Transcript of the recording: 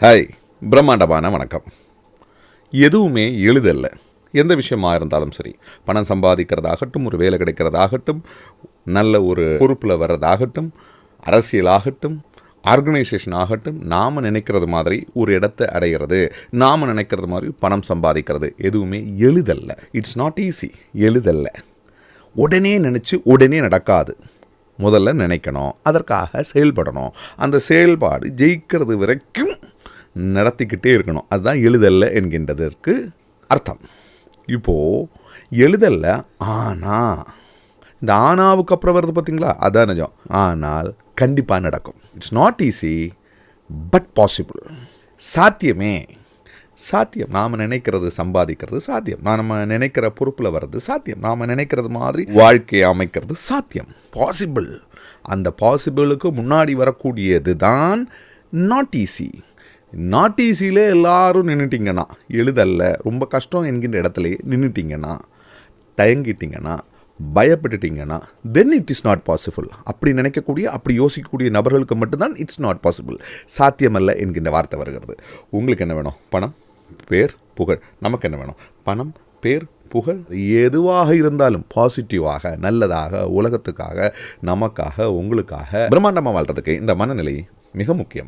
Hi பிரம்மாண்டமான வணக்கம். எதுவுமே எளிதல்ல. எந்த விஷயமாக இருந்தாலும் சரி பணம் சம்பாதிக்கிறதாகட்டும் ஒரு வேலை கிடைக்கிறதாகட்டும் நல்ல ஒரு பொறுப்பில் வர்றதாகட்டும் அரசியலாகட்டும் ஆர்கனைசேஷன் ஆகட்டும் நாம் நினைக்கிறது மாதிரி ஒரு இடத்தை அடைகிறது நாம் நினைக்கிறது மாதிரி பணம் சம்பாதிக்கிறது எதுவுமே எளிதல்ல. இட்ஸ் நாட் ஈஸி எளிதல்ல. உடனே நினச்சி உடனே நடக்காது. முதல்ல நினைக்கணும் அதற்காக செயல்படணும். அந்த செயல்பாடு ஜெயிக்கிறது வரைக்கும் நடத்திக்கிட்டே இருக்கணும். அதுதான் எழுதல்ல என்கின்றதற்கு அர்த்தம். இப்போது எழுதல்ல ஆனா இந்த ஆனாவுக்கு அப்புறம் வருது பார்த்தீங்களா? அதான் நிஜம். ஆனால் கண்டிப்பாக நடக்கும். It's not easy but possible சாத்தியமே. சாத்தியம். நாம் நினைக்கிறது சம்பாதிக்கிறது சாத்தியம். நாம் நம்ம நினைக்கிற பொறுப்பில் வர்றது சாத்தியம். நாம் நினைக்கிறது மாதிரி வாழ்க்கையை அமைக்கிறது சாத்தியம். பாசிபிள் அந்த பாசிபிளுக்கு முன்னாடி வரக்கூடியது தான் நாட் ஈஸி நாட் ஈஸியிலே எல்லாரும் நின்றுட்டிங்கன்னா எழுதல்ல ரொம்ப கஷ்டம் என்கின்ற இடத்துலையே நின்றுட்டிங்கன்னா தயங்கிட்டிங்கன்னா பயப்பட்டுட்டிங்கன்னா then it is not possible அப்படி நினைக்கக்கூடிய அப்படி யோசிக்கக்கூடிய நபர்களுக்கு மட்டும்தான் இட்ஸ் நாட் பாசிபிள் சாத்தியமல்ல என்கின்ற வார்த்தை வருகிறது. உங்களுக்கு என்ன வேணும்? பணம் பேர் புகழ். நமக்கு என்ன வேணும்? பணம் பேர் புகழ். எதுவாக இருந்தாலும் பாசிட்டிவாக நல்லதாக உலகத்துக்காக நமக்காக உங்களுக்காக பிரம்மாண்டமாக வாழ்கிறதுக்கு இந்த மனநிலை மிக முக்கியம்.